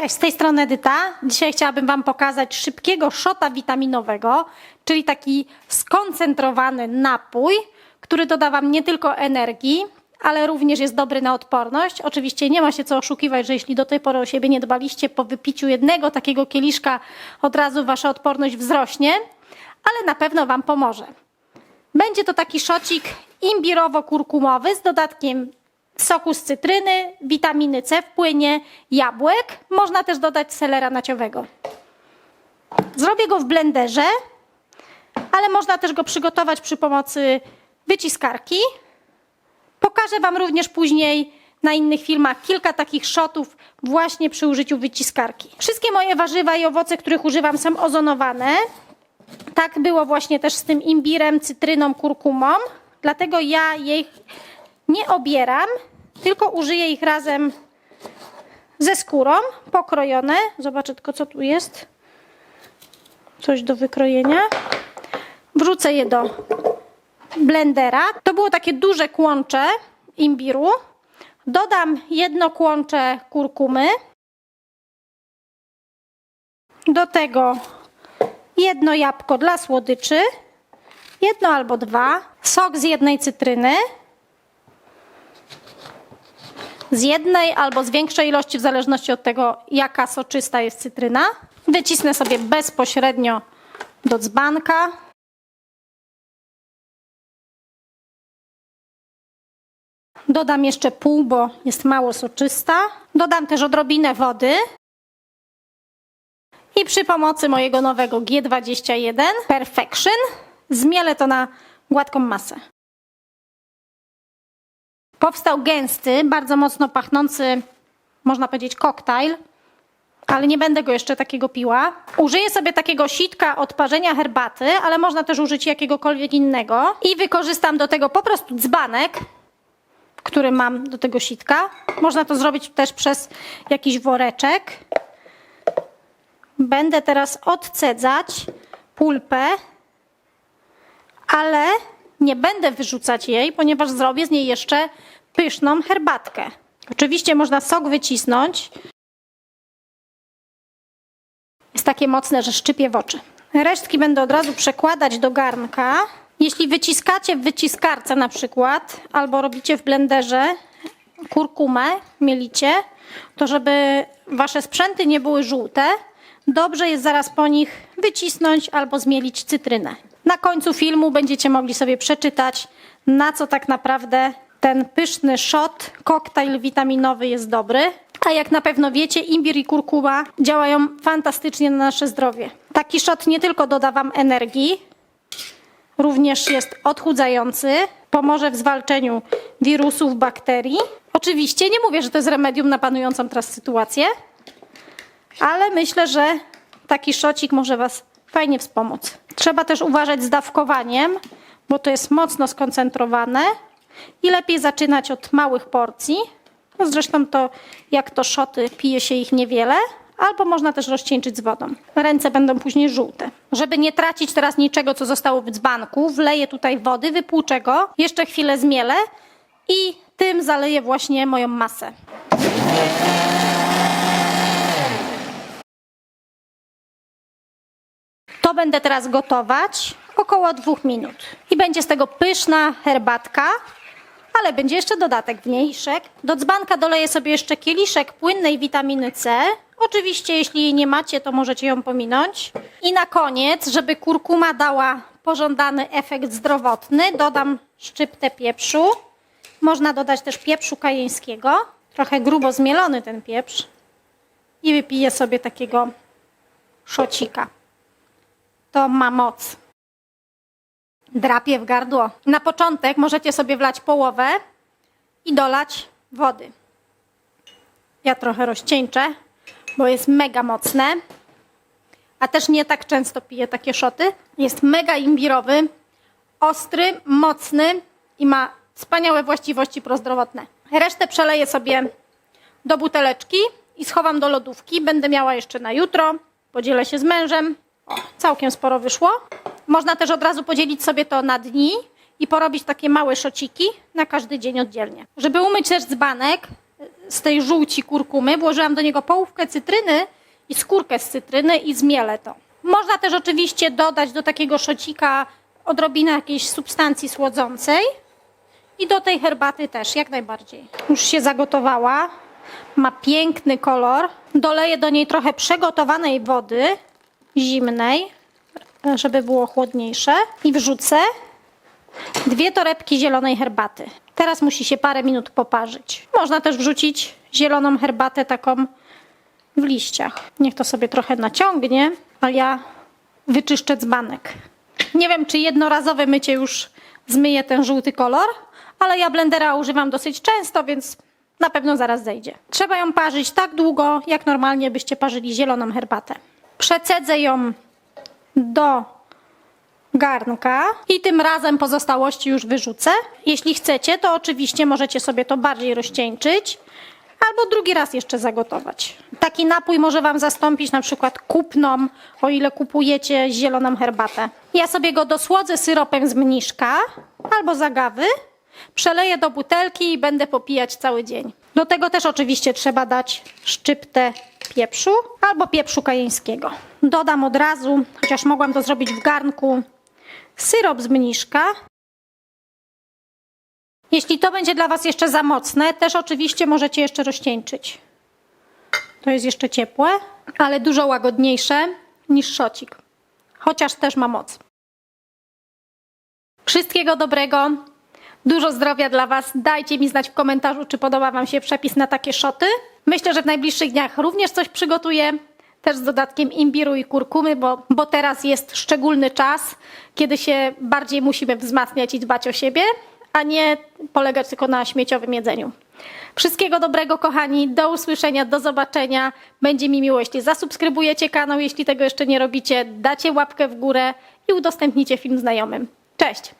Cześć, z tej strony Edyta. Dzisiaj chciałabym Wam pokazać szybkiego szota witaminowego, czyli taki skoncentrowany napój, który doda Wam nie tylko energii, ale również jest dobry na odporność. Oczywiście nie ma się co oszukiwać, że jeśli do tej pory o siebie nie dbaliście, po wypiciu jednego takiego kieliszka od razu Wasza odporność wzrośnie, ale na pewno Wam pomoże. Będzie to taki szocik imbirowo-kurkumowy z dodatkiem soku z cytryny, witaminy C w płynie, jabłek. Można też dodać selera naciowego. Zrobię go w blenderze, ale można też go przygotować przy pomocy wyciskarki. Pokażę Wam również później na innych filmach kilka takich shotów właśnie przy użyciu wyciskarki. Wszystkie moje warzywa i owoce, których używam są ozonowane. Tak było właśnie też z tym imbirem, cytryną, kurkumą. Dlatego ja jej nie obieram, tylko użyję ich razem ze skórą, pokrojone. Zobaczę tylko, co tu jest. Coś do wykrojenia. Wrzucę je do blendera. To było takie duże kłącze imbiru. Dodam jedno kłącze kurkumy. Do tego jedno jabłko dla słodyczy, jedno albo dwa, sok z jednej cytryny, z jednej albo z większej ilości, w zależności od tego, jaka soczysta jest cytryna. Wycisnę sobie bezpośrednio do dzbanka. Dodam jeszcze pół, bo jest mało soczysta. Dodam też odrobinę wody. I przy pomocy mojego nowego G21 Perfection zmielę to na gładką masę. Powstał gęsty, bardzo mocno pachnący, można powiedzieć, koktajl, ale nie będę go jeszcze takiego piła. Użyję sobie takiego sitka od parzenia herbaty, ale można też użyć jakiegokolwiek innego. I wykorzystam do tego po prostu dzbanek, który mam do tego sitka. Można to zrobić też przez jakiś woreczek. Będę teraz odcedzać pulpę, ale nie będę wyrzucać jej, ponieważ zrobię z niej jeszcze pyszną herbatkę. Oczywiście można sok wycisnąć. Jest takie mocne, że szczypie w oczy. Resztki będę od razu przekładać do garnka. Jeśli wyciskacie w wyciskarce na przykład, albo robicie w blenderze kurkumę, mielicie, to żeby wasze sprzęty nie były żółte, dobrze jest zaraz po nich wycisnąć albo zmielić cytrynę. Na końcu filmu będziecie mogli sobie przeczytać, na co tak naprawdę ten pyszny shot, koktajl witaminowy jest dobry. A jak na pewno wiecie, imbir i kurkuma działają fantastycznie na nasze zdrowie. Taki shot nie tylko doda Wam energii, również jest odchudzający, pomoże w zwalczeniu wirusów, bakterii. Oczywiście nie mówię, że to jest remedium na panującą teraz sytuację, ale myślę, że taki szocik może Was fajnie wspomóc. Trzeba też uważać z dawkowaniem, bo to jest mocno skoncentrowane i lepiej zaczynać od małych porcji. No zresztą to jak to szoty pije się ich niewiele, albo można też rozcieńczyć z wodą. Ręce będą później żółte. Żeby nie tracić teraz niczego, co zostało w dzbanku, wleję tutaj wody, wypłuczę go, jeszcze chwilę zmielę i tym zaleję właśnie moją masę. To będę teraz gotować około dwóch minut. I będzie z tego pyszna herbatka, ale będzie jeszcze dodatek w niej. Do dzbanka doleję sobie jeszcze kieliszek płynnej witaminy C. Oczywiście, jeśli jej nie macie, to możecie ją pominąć. I na koniec, żeby kurkuma dała pożądany efekt zdrowotny, dodam szczyptę pieprzu. Można dodać też pieprzu kajeńskiego. Trochę grubo zmielony ten pieprz. I wypiję sobie takiego szocika to ma moc. Drapie w gardło. Na początek możecie sobie wlać połowę i dolać wody. Ja trochę rozcieńczę, bo jest mega mocne. A też nie tak często piję takie szoty. Jest mega imbirowy, ostry, mocny i ma wspaniałe właściwości prozdrowotne. Resztę przeleję sobie do buteleczki i schowam do lodówki. Będę miała jeszcze na jutro. Podzielę się z mężem. Całkiem sporo wyszło. Można też od razu podzielić sobie to na dni i porobić takie małe szociki na każdy dzień oddzielnie. Żeby umyć też dzbanek, z tej żółci kurkumy, włożyłam do niego połówkę cytryny i skórkę z cytryny i zmielę to. Można też oczywiście dodać do takiego szocika odrobinę jakiejś substancji słodzącej i do tej herbaty też, jak najbardziej. Już się zagotowała, ma piękny kolor. Doleję do niej trochę przegotowanej wody, zimnej, żeby było chłodniejsze i wrzucę dwie torebki zielonej herbaty. Teraz musi się parę minut poparzyć. Można też wrzucić zieloną herbatę taką w liściach. Niech to sobie trochę naciągnie, a ja wyczyszczę dzbanek. Nie wiem, czy jednorazowe mycie już zmyje ten żółty kolor, ale ja blendera używam dosyć często, więc na pewno zaraz zejdzie. Trzeba ją parzyć tak długo, jak normalnie byście parzyli zieloną herbatę. Przecedzę ją do garnka i tym razem pozostałości już wyrzucę. Jeśli chcecie, to oczywiście możecie sobie to bardziej rozcieńczyć albo drugi raz jeszcze zagotować. Taki napój może Wam zastąpić na przykład kupną, o ile kupujecie zieloną herbatę. Ja sobie go dosłodzę syropem z mniszka albo z agawy, przeleję do butelki i będę popijać cały dzień. Do tego też oczywiście trzeba dać szczyptę pieprzu albo pieprzu kajeńskiego. Dodam od razu, chociaż mogłam to zrobić w garnku, syrop z mniszka. Jeśli to będzie dla Was jeszcze za mocne, też oczywiście możecie jeszcze rozcieńczyć. To jest jeszcze ciepłe, ale dużo łagodniejsze niż szocik. Chociaż też ma moc. Wszystkiego dobrego. Dużo zdrowia dla Was. Dajcie mi znać w komentarzu, czy podoba Wam się przepis na takie szoty. Myślę, że w najbliższych dniach również coś przygotuję. Też z dodatkiem imbiru i kurkumy, bo, bo teraz jest szczególny czas, kiedy się bardziej musimy wzmacniać i dbać o siebie, a nie polegać tylko na śmieciowym jedzeniu. Wszystkiego dobrego, kochani. Do usłyszenia, do zobaczenia. Będzie mi miło, jeśli zasubskrybujecie kanał, jeśli tego jeszcze nie robicie, dacie łapkę w górę i udostępnicie film znajomym. Cześć!